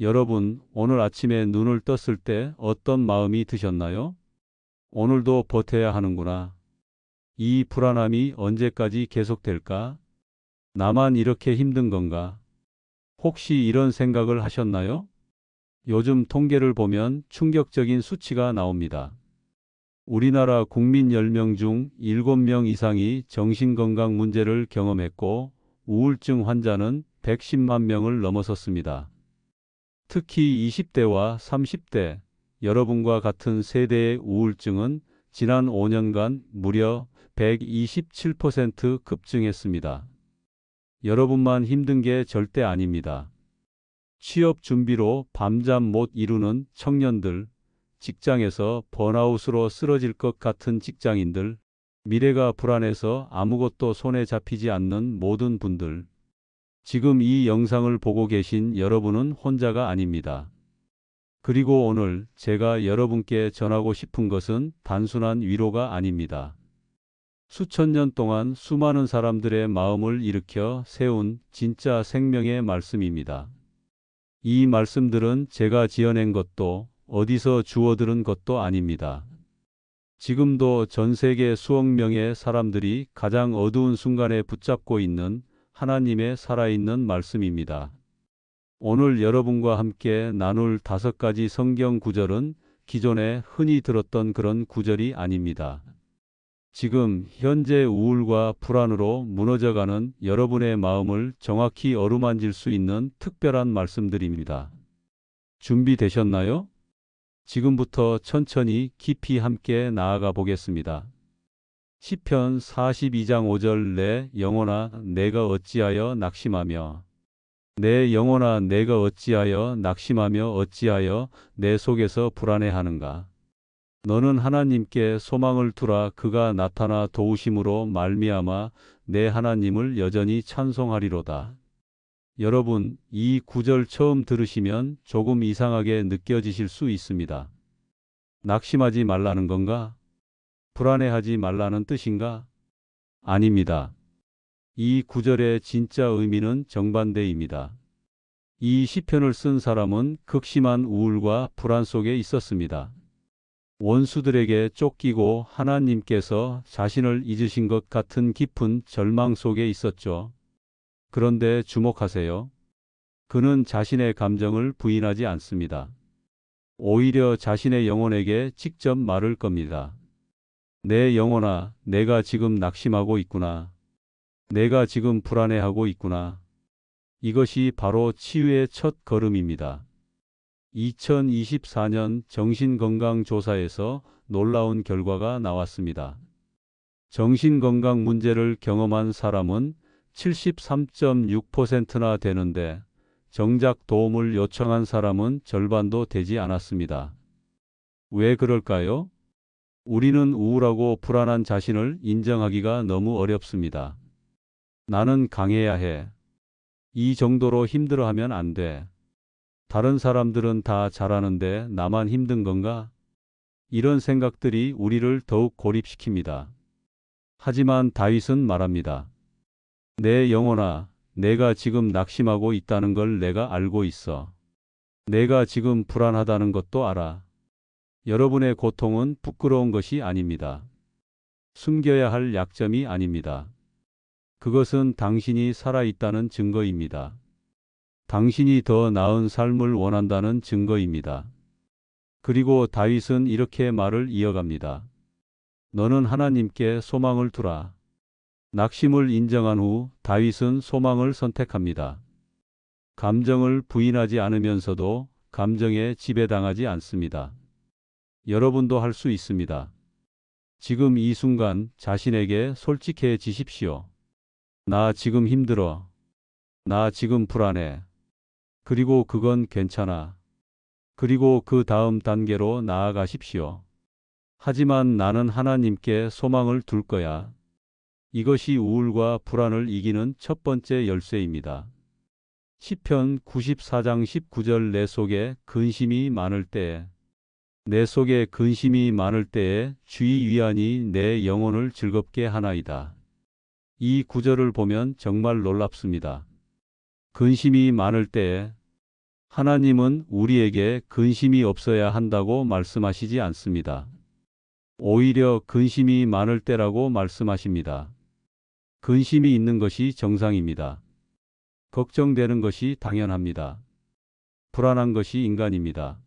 여러분, 오늘 아침에 눈을 떴을 때 어떤 마음이 드셨나요? 오늘도 버텨야 하는구나. 이 불안함이 언제까지 계속될까? 나만 이렇게 힘든 건가? 혹시 이런 생각을 하셨나요? 요즘 통계를 보면 충격적인 수치가 나옵니다. 우리나라 국민 10명 중 7명 이상이 정신건강 문제를 경험했고 우울증 환자는 110만 명을 넘어섰습니다. 특히 20대와 30대, 여러분과 같은 세대의 우울증은 지난 5년간 무려 127% 급증했습니다. 여러분만 힘든 게 절대 아닙니다. 취업 준비로 밤잠 못 이루는 청년들, 직장에서 번아웃으로 쓰러질 것 같은 직장인들, 미래가 불안해서 아무것도 손에 잡히지 않는 모든 분들, 지금 이 영상을 보고 계신 여러분은 혼자가 아닙니다. 그리고 오늘 제가 여러분께 전하고 싶은 것은 단순한 위로가 아닙니다. 수천 년 동안 수많은 사람들의 마음을 일으켜 세운 진짜 생명의 말씀입니다. 이 말씀들은 제가 지어낸 것도 어디서 주워 들은 것도 아닙니다. 지금도 전 세계 수억 명의 사람들이 가장 어두운 순간에 붙잡고 있는 하나님의 살아있는 말씀입니다. 오늘 여러분과 함께 나눌 다섯 가지 성경 구절은 기존에 흔히 들었던 그런 구절이 아닙니다. 지금 현재 우울과 불안으로 무너져가는 여러분의 마음을 정확히 어루만질 수 있는 특별한 말씀들입니다. 준비되셨나요? 지금부터 천천히 깊이 함께 나아가 보겠습니다. 시편 42장 5절 내 영혼아 내가 어찌하여 낙심하며 내 영혼아 내가 어찌하여 낙심하며 어찌하여 내 속에서 불안해하는가 너는 하나님께 소망을 두라 그가 나타나 도우심으로 말미암아 내 하나님을 여전히 찬송하리로다. 여러분, 이 구절 처음 들으시면 조금 이상하게 느껴지실 수 있습니다. 낙심하지 말라는 건가? 불안해하지 말라는 뜻인가? 아닙니다. 이 구절의 진짜 의미는 정반대입니다. 이 시편을 쓴 사람은 극심한 우울과 불안 속에 있었습니다. 원수들에게 쫓기고 하나님께서 자신을 잊으신 것 같은 깊은 절망 속에 있었죠. 그런데 주목하세요. 그는 자신의 감정을 부인하지 않습니다. 오히려 자신의 영혼에게 직접 말을 겁니다. 내 영혼아, 내가 지금 낙심하고 있구나. 내가 지금 불안해하고 있구나. 이것이 바로 치유의 첫 걸음입니다. 2024년 정신건강조사에서 놀라운 결과가 나왔습니다. 정신건강 문제를 경험한 사람은 73.6%나 되는데 정작 도움을 요청한 사람은 절반도 되지 않았습니다. 왜 그럴까요? 우리는 우울하고 불안한 자신을 인정하기가 너무 어렵습니다. 나는 강해야 해. 이 정도로 힘들어하면 안 돼. 다른 사람들은 다 잘하는데 나만 힘든 건가? 이런 생각들이 우리를 더욱 고립시킵니다. 하지만 다윗은 말합니다. 내 영혼아, 내가 지금 낙심하고 있다는 걸 내가 알고 있어. 내가 지금 불안하다는 것도 알아. 여러분의 고통은 부끄러운 것이 아닙니다. 숨겨야 할 약점이 아닙니다. 그것은 당신이 살아있다는 증거입니다. 당신이 더 나은 삶을 원한다는 증거입니다. 그리고 다윗은 이렇게 말을 이어갑니다. 너는 하나님께 소망을 두라. 낙심을 인정한 후 다윗은 소망을 선택합니다. 감정을 부인하지 않으면서도 감정에 지배당하지 않습니다. 여러분도 할 수 있습니다. 지금 이 순간 자신에게 솔직해지십시오. 나 지금 힘들어. 나 지금 불안해. 그리고 그건 괜찮아. 그리고 그 다음 단계로 나아가십시오. 하지만 나는 하나님께 소망을 둘 거야. 이것이 우울과 불안을 이기는 첫 번째 열쇠입니다. 시편 94장 19절 내 속에 근심이 많을 때에 내 속에 근심이 많을 때에 주의 위안이 내 영혼을 즐겁게 하나이다. 이 구절을 보면 정말 놀랍습니다. 근심이 많을 때에 하나님은 우리에게 근심이 없어야 한다고 말씀하시지 않습니다. 오히려 근심이 많을 때라고 말씀하십니다. 근심이 있는 것이 정상입니다. 걱정되는 것이 당연합니다. 불안한 것이 인간입니다.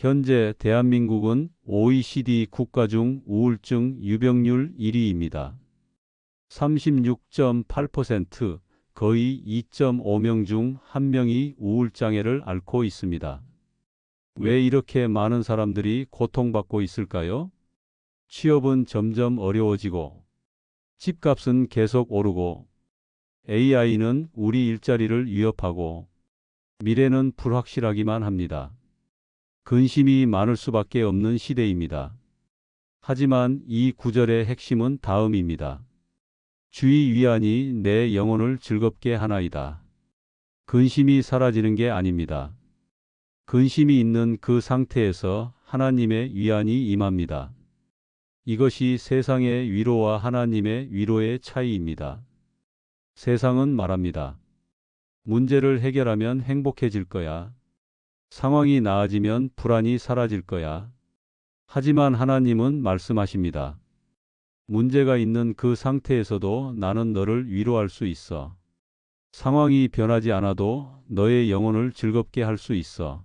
현재 대한민국은 OECD 국가 중 우울증 유병률 1위입니다. 36.8% 거의 2.5명 중 1명이 우울장애를 앓고 있습니다. 왜 이렇게 많은 사람들이 고통받고 있을까요? 취업은 점점 어려워지고, 집값은 계속 오르고, AI는 우리 일자리를 위협하고, 미래는 불확실하기만 합니다. 근심이 많을 수밖에 없는 시대입니다. 하지만 이 구절의 핵심은 다음입니다. 주의 위안이 내 영혼을 즐겁게 하나이다. 근심이 사라지는 게 아닙니다. 근심이 있는 그 상태에서 하나님의 위안이 임합니다. 이것이 세상의 위로와 하나님의 위로의 차이입니다. 세상은 말합니다. 문제를 해결하면 행복해질 거야. 상황이 나아지면 불안이 사라질 거야. 하지만 하나님은 말씀하십니다. 문제가 있는 그 상태에서도 나는 너를 위로할 수 있어. 상황이 변하지 않아도 너의 영혼을 즐겁게 할 수 있어.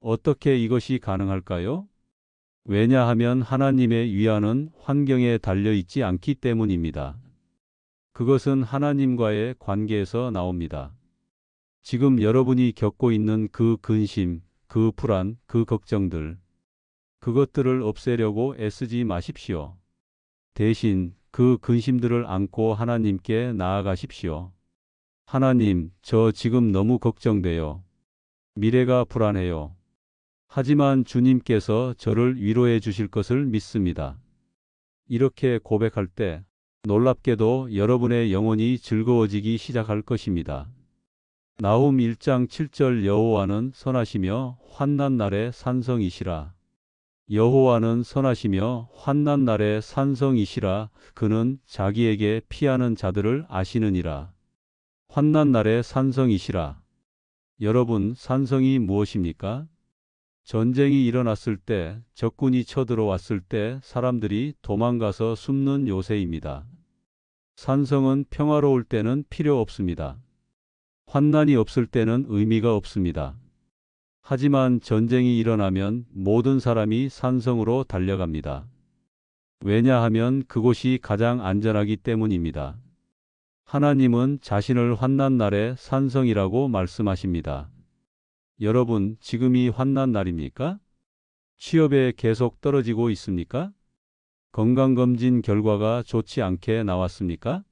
어떻게 이것이 가능할까요? 왜냐하면 하나님의 위안은 환경에 달려 있지 않기 때문입니다. 그것은 하나님과의 관계에서 나옵니다. 지금 여러분이 겪고 있는 그 근심, 그 불안, 그 걱정들, 그것들을 없애려고 애쓰지 마십시오. 대신 그 근심들을 안고 하나님께 나아가십시오. 하나님, 저 지금 너무 걱정돼요. 미래가 불안해요. 하지만 주님께서 저를 위로해 주실 것을 믿습니다. 이렇게 고백할 때 놀랍게도 여러분의 영혼이 즐거워지기 시작할 것입니다. 나훔 1장 7절 여호와는 선하시며 환난 날에 산성이시라. 여호와는 선하시며 환난 날에 산성이시라. 그는 자기에게 피하는 자들을 아시느니라. 환난 날에 산성이시라. 여러분, 산성이 무엇입니까? 전쟁이 일어났을 때, 적군이 쳐들어왔을 때 사람들이 도망가서 숨는 요새입니다. 산성은 평화로울 때는 필요 없습니다. 환난이 없을 때는 의미가 없습니다. 하지만 전쟁이 일어나면 모든 사람이 산성으로 달려갑니다. 왜냐하면 그곳이 가장 안전하기 때문입니다. 하나님은 자신을 환난 날에 산성이라고 말씀하십니다. 여러분, 지금이 환난 날입니까? 취업에 계속 떨어지고 있습니까? 건강검진 결과가 좋지 않게 나왔습니까?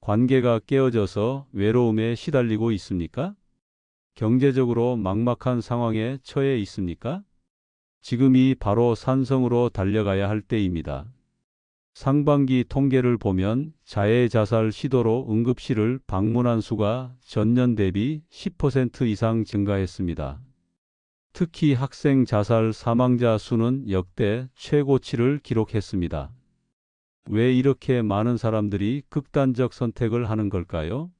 관계가 깨어져서 외로움에 시달리고 있습니까? 경제적으로 막막한 상황에 처해 있습니까? 지금이 바로 산성으로 달려가야 할 때입니다. 상반기 통계를 보면 자해 자살 시도로 응급실을 방문한 수가 전년 대비 10% 이상 증가했습니다. 특히 학생 자살 사망자 수는 역대 최고치를 기록했습니다. 왜 이렇게 많은 사람들이 극단적 선택을 하는 걸까요?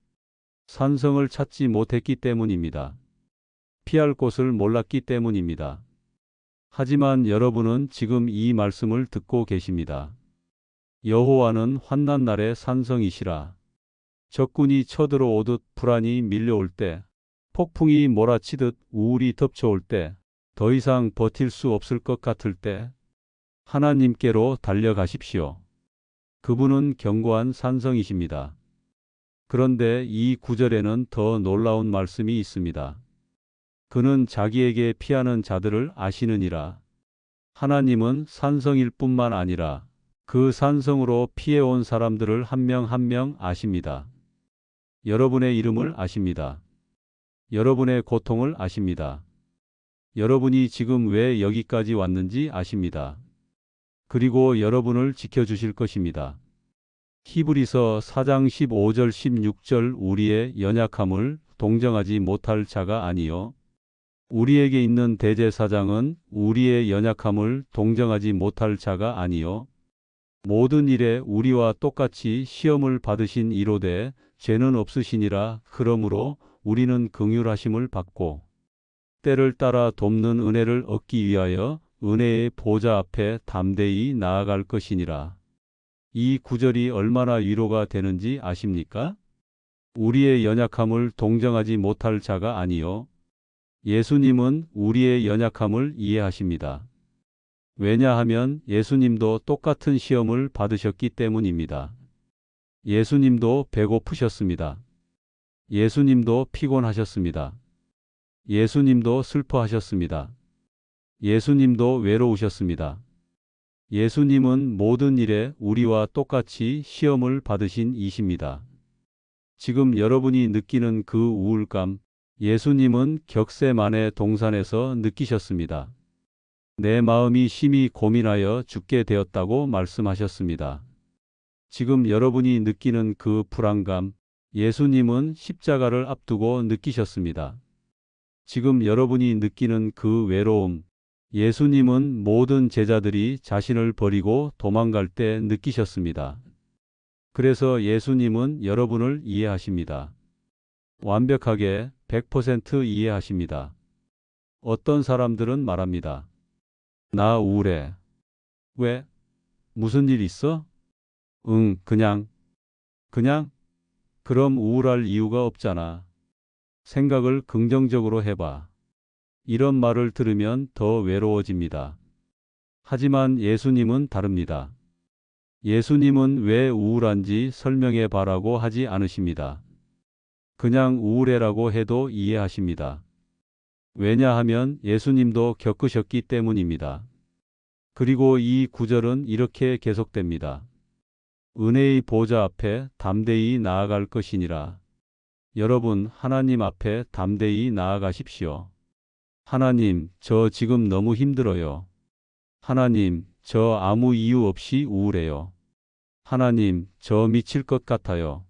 산성을 찾지 못했기 때문입니다. 피할 곳을 몰랐기 때문입니다. 하지만 여러분은 지금 이 말씀을 듣고 계십니다. 여호와는 환난 날에 산성이시라. 적군이 쳐들어오듯 불안이 밀려올 때, 폭풍이 몰아치듯 우울이 덮쳐올 때, 더 이상 버틸 수 없을 것 같을 때, 하나님께로 달려가십시오. 그분은 견고한 산성이십니다. 그런데 이 구절에는 더 놀라운 말씀이 있습니다. 그는 자기에게 피하는 자들을 아시느니라. 하나님은 산성일 뿐만 아니라 그 산성으로 피해온 사람들을 한 명 한 명 아십니다. 여러분의 이름을 아십니다. 여러분의 고통을 아십니다. 여러분이 지금 왜 여기까지 왔는지 아십니다. 그리고 여러분을 지켜주실 것입니다. 히브리서 4장 15절 16절 우리의 연약함을 동정하지 못할 자가 아니요 우리에게 있는 대제사장은 우리의 연약함을 동정하지 못할 자가 아니요 모든 일에 우리와 똑같이 시험을 받으신 이로되 죄는 없으시니라 그러므로 우리는 긍휼하심을 받고 때를 따라 돕는 은혜를 얻기 위하여 은혜의 보좌 앞에 담대히 나아갈 것이니라. 이 구절이 얼마나 위로가 되는지 아십니까? 우리의 연약함을 동정하지 못할 자가 아니요. 예수님은 우리의 연약함을 이해하십니다. 왜냐하면 예수님도 똑같은 시험을 받으셨기 때문입니다. 예수님도 배고프셨습니다. 예수님도 피곤하셨습니다. 예수님도 슬퍼하셨습니다. 예수님도 외로우셨습니다. 예수님은 모든 일에 우리와 똑같이 시험을 받으신 이십니다. 지금 여러분이 느끼는 그 우울감, 예수님은 격세만의 동산에서 느끼셨습니다. 내 마음이 심히 고민하여 죽게 되었다고 말씀하셨습니다. 지금 여러분이 느끼는 그 불안감, 예수님은 십자가를 앞두고 느끼셨습니다. 지금 여러분이 느끼는 그 외로움, 예수님은 모든 제자들이 자신을 버리고 도망갈 때 느끼셨습니다. 그래서 예수님은 여러분을 이해하십니다. 완벽하게 100% 이해하십니다. 어떤 사람들은 말합니다. 나 우울해. 왜? 무슨 일 있어? 응, 그냥. 그냥? 그럼 우울할 이유가 없잖아. 생각을 긍정적으로 해봐. 이런 말을 들으면 더 외로워집니다. 하지만 예수님은 다릅니다. 예수님은 왜 우울한지 설명해 바라고 하지 않으십니다. 그냥 우울해라고 해도 이해하십니다. 왜냐하면 예수님도 겪으셨기 때문입니다. 그리고 이 구절은 이렇게 계속됩니다. 은혜의 보좌 앞에 담대히 나아갈 것이니라. 여러분, 하나님 앞에 담대히 나아가십시오. 하나님, 저 지금 너무 힘들어요. 하나님, 저 아무 이유 없이 우울해요. 하나님, 저 미칠 것 같아요.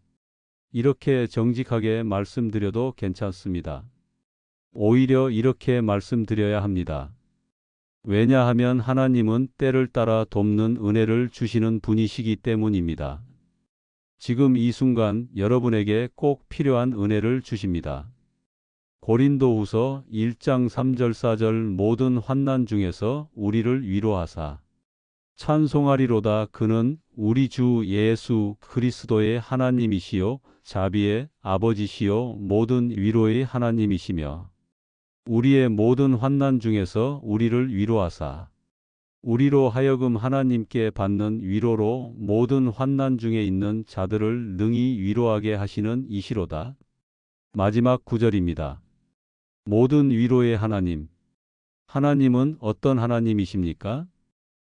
이렇게 정직하게 말씀드려도 괜찮습니다. 오히려 이렇게 말씀드려야 합니다. 왜냐하면 하나님은 때를 따라 돕는 은혜를 주시는 분이시기 때문입니다. 지금 이 순간 여러분에게 꼭 필요한 은혜를 주십니다. 고린도후서 1장 3절 4절 모든 환난 중에서 우리를 위로하사 찬송하리로다 그는 우리 주 예수 그리스도의 하나님이시요 자비의 아버지시요 모든 위로의 하나님이시며 우리의 모든 환난 중에서 우리를 위로하사 우리로 하여금 하나님께 받는 위로로 모든 환난 중에 있는 자들을 능히 위로하게 하시는 이시로다. 마지막 구절입니다. 모든 위로의 하나님. 하나님은 어떤 하나님이십니까?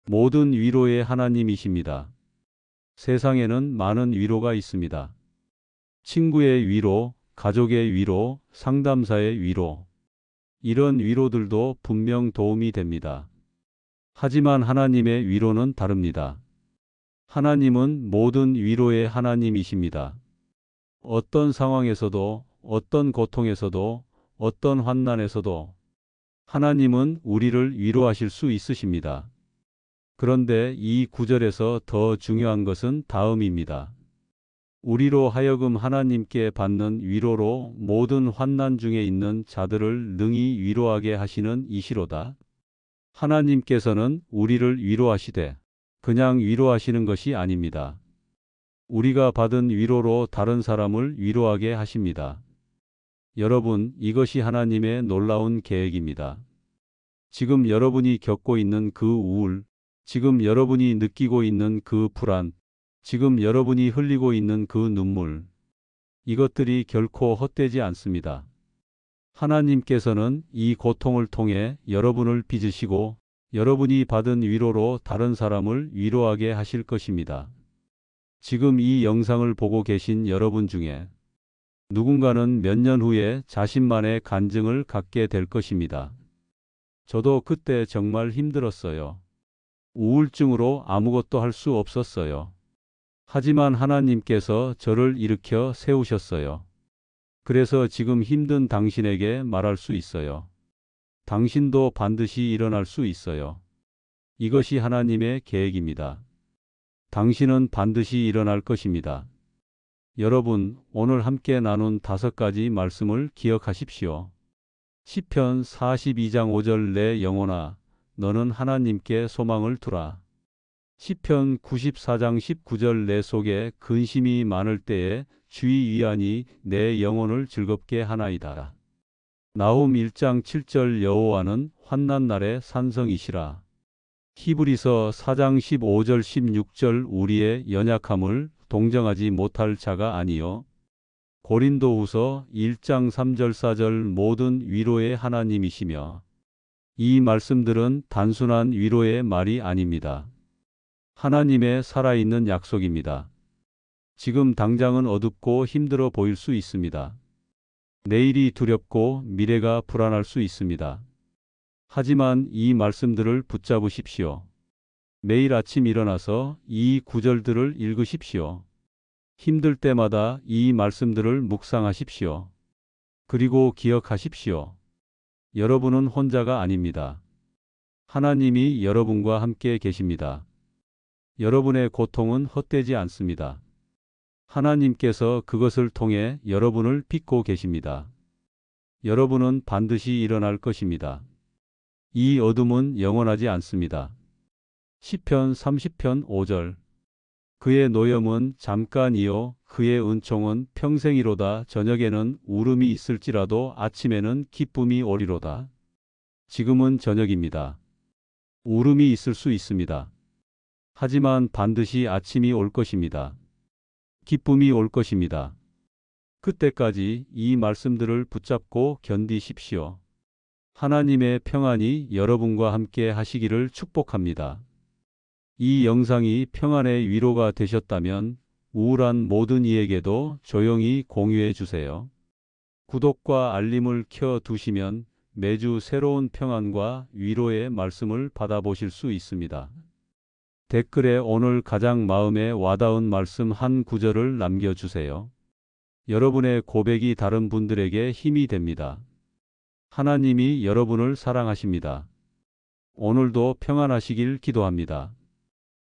모든 위로의 하나님이십니다. 세상에는 많은 위로가 있습니다. 친구의 위로, 가족의 위로, 상담사의 위로. 이런 위로들도 분명 도움이 됩니다. 하지만 하나님의 위로는 다릅니다. 하나님은 모든 위로의 하나님이십니다. 어떤 상황에서도, 어떤 고통에서도, 어떤 환난에서도 하나님은 우리를 위로하실 수 있으십니다. 그런데 이 구절에서 더 중요한 것은 다음입니다. 우리로 하여금 하나님께 받는 위로로 모든 환난 중에 있는 자들을 능히 위로하게 하시는 이시로다. 하나님께서는 우리를 위로하시되 그냥 위로하시는 것이 아닙니다. 우리가 받은 위로로 다른 사람을 위로하게 하십니다. 여러분, 이것이 하나님의 놀라운 계획입니다. 지금 여러분이 겪고 있는 그 우울, 지금 여러분이 느끼고 있는 그 불안, 지금 여러분이 흘리고 있는 그 눈물, 이것들이 결코 헛되지 않습니다. 하나님께서는 이 고통을 통해 여러분을 빚으시고 여러분이 받은 위로로 다른 사람을 위로하게 하실 것입니다. 지금 이 영상을 보고 계신 여러분 중에 누군가는 몇 년 후에 자신만의 간증을 갖게 될 것입니다. 저도 그때 정말 힘들었어요. 우울증으로 아무것도 할 수 없었어요. 하지만 하나님께서 저를 일으켜 세우셨어요. 그래서 지금 힘든 당신에게 말할 수 있어요. 당신도 반드시 일어날 수 있어요. 이것이 하나님의 계획입니다. 당신은 반드시 일어날 것입니다. 여러분, 오늘 함께 나눈 다섯 가지 말씀을 기억하십시오. 시편 42장 5절 내 영혼아 너는 하나님께 소망을 두라. 시편 94장 19절 내 속에 근심이 많을 때에 주의 위안이 내 영혼을 즐겁게 하나이다. 나홈 1장 7절 여호와는 환난 날의 산성이시라. 히브리서 4장 15절 16절 우리의 연약함을 동정하지 못할 자가 아니요 고린도후서 1장 3절 4절 모든 위로의 하나님이시며 이 말씀들은 단순한 위로의 말이 아닙니다. 하나님의 살아있는 약속입니다. 지금 당장은 어둡고 힘들어 보일 수 있습니다. 내일이 두렵고 미래가 불안할 수 있습니다. 하지만 이 말씀들을 붙잡으십시오. 매일 아침 일어나서 이 구절들을 읽으십시오. 힘들 때마다 이 말씀들을 묵상하십시오. 그리고 기억하십시오. 여러분은 혼자가 아닙니다. 하나님이 여러분과 함께 계십니다. 여러분의 고통은 헛되지 않습니다. 하나님께서 그것을 통해 여러분을 빚고 계십니다. 여러분은 반드시 일어날 것입니다. 이 어둠은 영원하지 않습니다. 시편 30편 5절 그의 노염은 잠깐이요 그의 은총은 평생이로다 저녁에는 울음이 있을지라도 아침에는 기쁨이 오리로다. 지금은 저녁입니다. 울음이 있을 수 있습니다. 하지만 반드시 아침이 올 것입니다. 기쁨이 올 것입니다. 그때까지 이 말씀들을 붙잡고 견디십시오. 하나님의 평안이 여러분과 함께 하시기를 축복합니다. 이 영상이 평안의 위로가 되셨다면 우울한 모든 이에게도 조용히 공유해 주세요. 구독과 알림을 켜 두시면 매주 새로운 평안과 위로의 말씀을 받아보실 수 있습니다. 댓글에 오늘 가장 마음에 와닿은 말씀 한 구절을 남겨주세요. 여러분의 고백이 다른 분들에게 힘이 됩니다. 하나님이 여러분을 사랑하십니다. 오늘도 평안하시길 기도합니다.